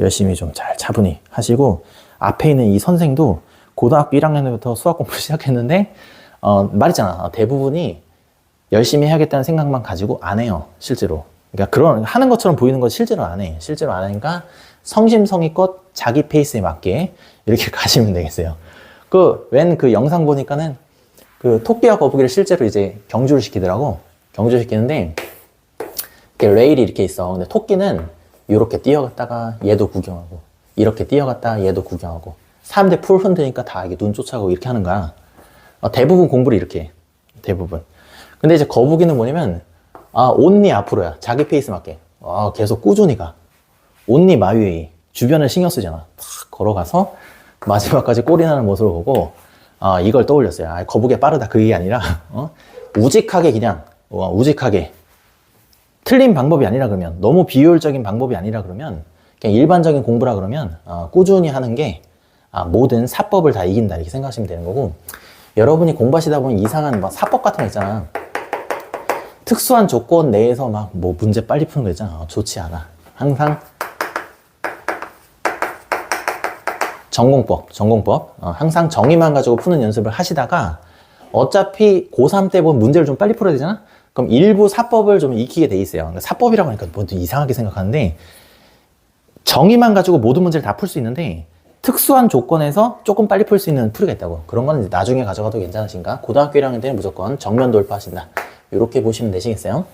열심히 좀 잘 차분히 하시고 앞에 있는 이 선생도 고등학교 1학년부터 수학 공부를 시작했는데 어, 말했잖아. 대부분이 열심히 해야겠다는 생각만 가지고 안 해요 실제로. 그러니까 그런 하는 것처럼 보이는 건 실제로 안 해. 실제로 안 하니까 성심성의껏 자기 페이스에 맞게 이렇게 가시면 되겠어요. 그웬그 영상 보니까는 그 토끼와 거북이를 실제로 이제 경주를 시키더라고. 경주를 시키는데 이렇게 레일이 이렇게 있어. 근데 토끼는 이렇게 뛰어갔다가 얘도 구경하고 이렇게 뛰어갔다가 얘도 구경하고 사람들 풀 흔드니까 다 이게 눈 쫓아가고 이렇게 하는 거야. 어, 대부분 공부를 이렇게 해. 대부분. 근데 이제 거북이는 뭐냐면 아 온니 앞으로야. 자기 페이스 맞게. 아 계속 꾸준히 가. 온니 마위웨이. 주변을 신경 쓰잖아. 탁 걸어가서 마지막까지 꼴이 나는 모습을 보고 아 이걸 떠올렸어요. 아 거북이 빠르다 그게 아니라 어? 우직하게 그냥 어, 우직하게 틀린 방법이 아니라 그러면 너무 비효율적인 방법이 아니라 그러면 그냥 일반적인 공부라 그러면 어, 꾸준히 하는 게 아, 모든 사법을 다 이긴다 이렇게 생각하시면 되는 거고 여러분이 공부하시다 보면 이상한 막 사법 같은 거 있잖아. 특수한 조건 내에서 막 뭐 문제 빨리 푸는 거 있잖아. 어, 좋지 않아. 항상 전공법 전공법. 어, 항상 정의만 가지고 푸는 연습을 하시다가 어차피 고3 때 보면 문제를 좀 빨리 풀어야 되잖아 그럼 일부 사법을 좀 익히게 돼 있어요. 그러니까 사법이라고 하니까 뭐좀 이상하게 생각하는데 정의만 가지고 모든 문제를 다 풀 수 있는데 특수한 조건에서 조금 빨리 풀 수 있는 풀이가 있다고. 그런 거는 나중에 가져가도 괜찮으신가? 고등학교 1학년 때는 무조건 정면 돌파하신다. 이렇게 보시면 되시겠어요